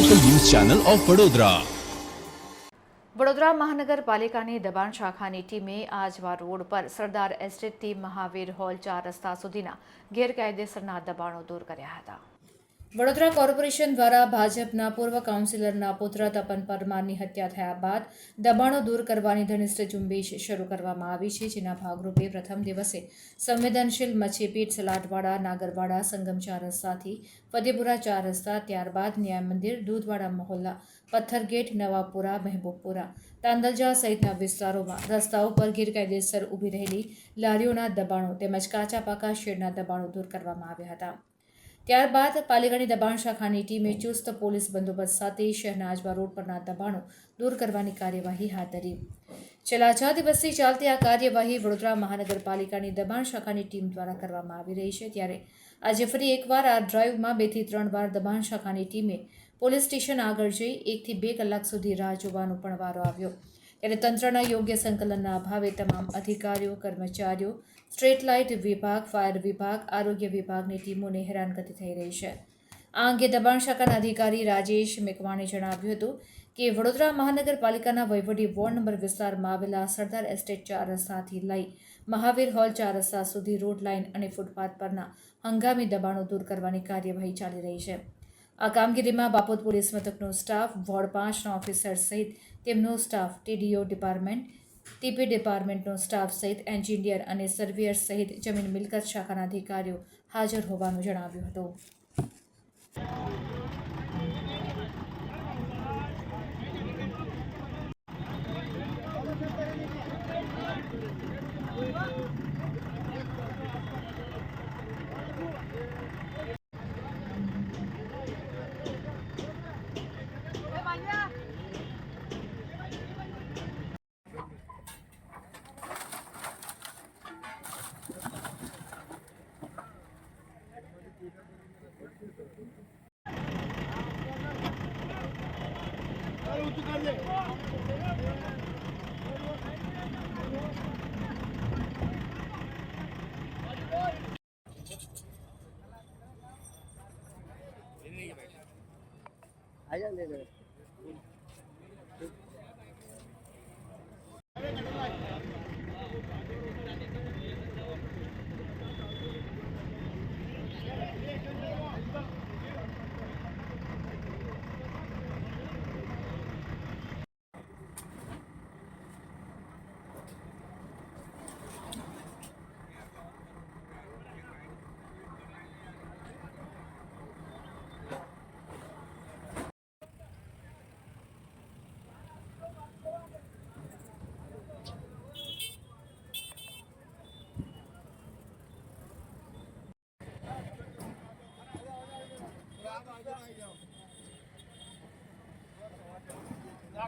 Channel of Vadodara. Vadodara મહાનગરપાલિકાની દબાણ શાખાની ટીમે આજવા રોડ પર સરદાર એસ્ટેટથી મહાવીર હોલ ચાર રસ્તા સુધીના ગેરકાયદેસરના દબાણો દૂર કર્યા હતા. વડોદરા કોર્પોરેશન દ્વારા ભાજપના પૂર્વ કાઉન્સિલરના પુત્ર તપન પરમારની હત્યા થયા બાદ દબાણો દૂર કરવાની ધનિષ્ઠ ઝુંબેશ શરૂ કરવામાં આવી છે, જેના ભાગરૂપે પ્રથમ દિવસે સંવેદનશીલ મચ્છીપીઠ સલાટવાડા નાગરવાડા, સંગમ ચાર રસ્તાથી ફતેપુરા ચાર રસ્તા, ત્યારબાદ ન્યાય મંદિર, દૂધવાડા મહોલ્લા, પથ્થરગેટ, નવાપુરા, મહેબૂબપુરા, તાંદલજા સહિતના વિસ્તારોમાં રસ્તાઓ પર ગેરકાયદેસર ઊભી રહેલી લારીઓના દબાણો તેમજ કાચા પાકા શેડના દબાણો દૂર કરવામાં આવ્યા હતા. ત્યારબાદ પાલિકાની દબાણ શાખાની ટીમે ચુસ્ત પોલીસ બંદોબસ્ત સાથે શહેરના આજવા રોડ પરના દબાણો દૂર કરવાની કાર્યવાહી હાથ ધરી. છેલ્લા છ દિવસથી ચાલતી આ કાર્યવાહી વડોદરા મહાનગરપાલિકાની દબાણ શાખાની ટીમ દ્વારા કરવામાં આવી રહી છે. ત્યારે આજે ફરી એકવાર આ ડ્રાઈવમાં બેથી ત્રણ વાર દબાણ શાખાની ટીમે પોલીસ સ્ટેશન આગળ જઈ એકથી બે કલાક સુધી રાહ જોવાનો પણ વારો આવ્યો. ત્યારે તંત્રના યોગ્ય સંકલનના અભાવે તમામ અધિકારીઓ, કર્મચારીઓ, સ્ટ્રીટ લાઇટ વિભાગ, ફાયર વિભાગ, આરોગ્ય વિભાગની ટીમોને હેરાનગતિ થઈ રહી છે. આ અંગે દબાણ શાખાના અધિકારી રાજેશ મેકવાણે જણાવ્યું હતું કે વડોદરા મહાનગરપાલિકાના વહીવટી વોર્ડ નંબર વિસ્તારમાં આવેલા સરદાર એસ્ટેટ ચાર રસ્તાથી લઈ મહાવીર હોલ ચાર રસ્તા સુધી રોડ લાઇન અને ફૂટપાથ પરના હંગામી દબાણો દૂર કરવાની કાર્યવાહી ચાલી રહી છે. આ કામગીરીમાં બાપોદ પોલીસ મથકનો સ્ટાફ, વોર્ડ પાંચના ઓફિસર સહિત તેમનો સ્ટાફ, ટીડીઓ ડિપાર્ટમેન્ટ, ટીપી ડિપાર્ટમેન્ટનો સ્ટાફ સહિત એન્જિનિયર અને સર્વેયર સહિત જમીન મિલકત શાખાના અધિકારીઓ હાજર હોવાનું જણાવ્યું હતું. allá le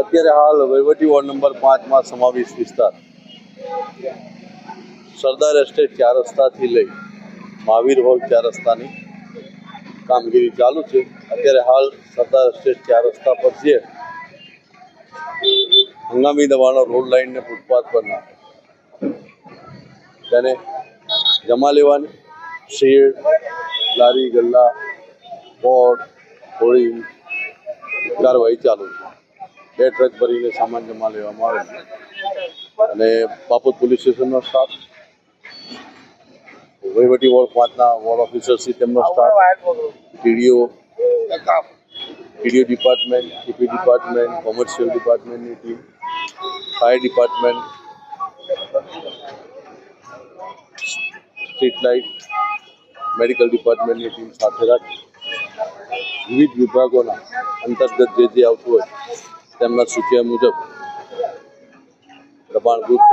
અત્યારે હાલ વહીવટી વોર્ડ નંબર પાંચમાં સમાવેશ વિસ્તાર. સરદાર એસ્ટેટ ચાર રસ્તાથી લઈ મહાવીર હોલ ચાર રસ્તાની કામગીરી ચાલુ છે. અત્યારે હાલ સરદાર એસ્ટેટ ચાર રસ્તા પર છે. હંગામી દવાનો રોડ લાઇનને ફૂટપાથ ફૂટપાથ પરના તેને જમા લેવાની શેડ, લારી, ગલ્લા, બોર્ડ હોળી કાર્યવાહી ચાલુ છે. બે ટ્રક ભરીને સામાન જમા લેવામાં આવે છે. અને બાપોદ પોલીસ સ્ટેશનનો સ્ટાફ વહીવટી વોર્ડ પાંચના વોર્ડ ઓફિસરથી તેમનો staff TDO TDO department TP department commercial ડિપાર્ટમેન્ટની team fire department street light medical ડિપાર્ટમેન્ટની team સાથે રાખી વિવિધ વિભાગોના અંતર્ગત જે જે આવતું હોય તેમના સૂચના મુજબ પ્રમાણભૂત